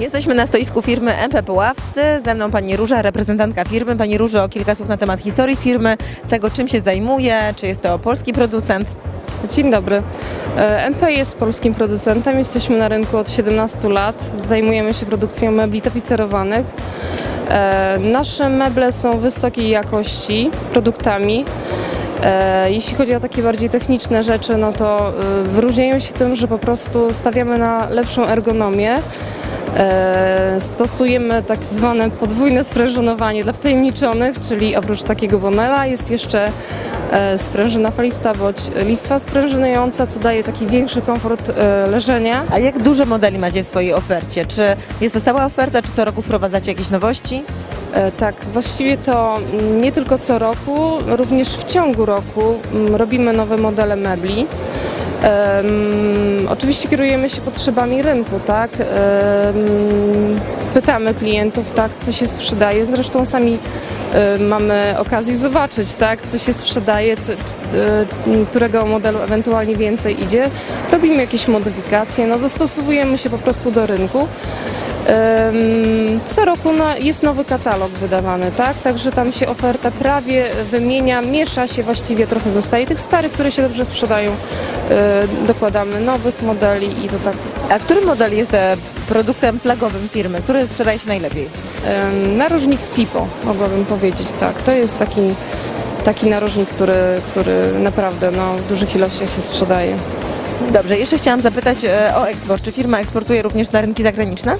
Jesteśmy na stoisku firmy MP Puławscy. Ze mną pani Róża, reprezentantka firmy. Pani Różo, kilka słów na temat historii firmy, tego czym się zajmuje, czy jest to polski producent. Dzień dobry. E, MP jest polskim producentem. Jesteśmy na rynku od 17 lat. Zajmujemy się produkcją mebli tapicerowanych. E, Nasze meble są wysokiej jakości produktami. E, Jeśli chodzi o takie bardziej techniczne rzeczy, no to wyróżniają się tym, że po prostu stawiamy na lepszą ergonomię. E, Stosujemy tak zwane podwójne sprężynowanie dla wtajemniczonych, czyli oprócz takiego bonela jest jeszcze e, sprężyna falista bądź listwa sprężynująca, co daje taki większy komfort e, leżenia. A jak dużo modeli macie w swojej ofercie? Czy jest to stała oferta, czy co roku wprowadzacie jakieś nowości? Tak, właściwie to nie tylko co roku, również w ciągu roku mm, robimy nowe modele mebli. Oczywiście kierujemy się potrzebami rynku, tak? Pytamy klientów, tak, co się sprzedaje. Zresztą sami mamy okazję zobaczyć, tak, co się sprzedaje, co, którego modelu ewentualnie więcej idzie. Robimy jakieś modyfikacje, no dostosowujemy się po prostu do rynku. Co roku jest nowy katalog wydawany, tak? Także tam się oferta prawie wymienia, miesza się właściwie trochę zostaje tych starych, które się dobrze sprzedają. Dokładamy nowych modeli i to tak. A który model jest e, produktem flagowym firmy? Który sprzedaje się najlepiej? Narożnik Tipo, mogłabym powiedzieć, tak. To jest taki, taki narożnik, który, który naprawdę no, w dużych ilościach się sprzedaje. Dobrze, jeszcze chciałam zapytać e, o eksport. Czy firma eksportuje również na rynki zagraniczne?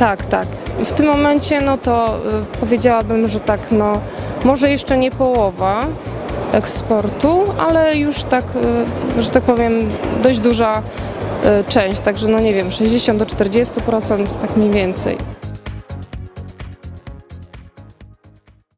Tak, tak. W tym momencie no to y, powiedziałabym, że tak no może jeszcze nie połowa eksportu, ale już tak, y, że tak powiem dość duża y, część, także no nie wiem, 60 do 40% tak mniej więcej.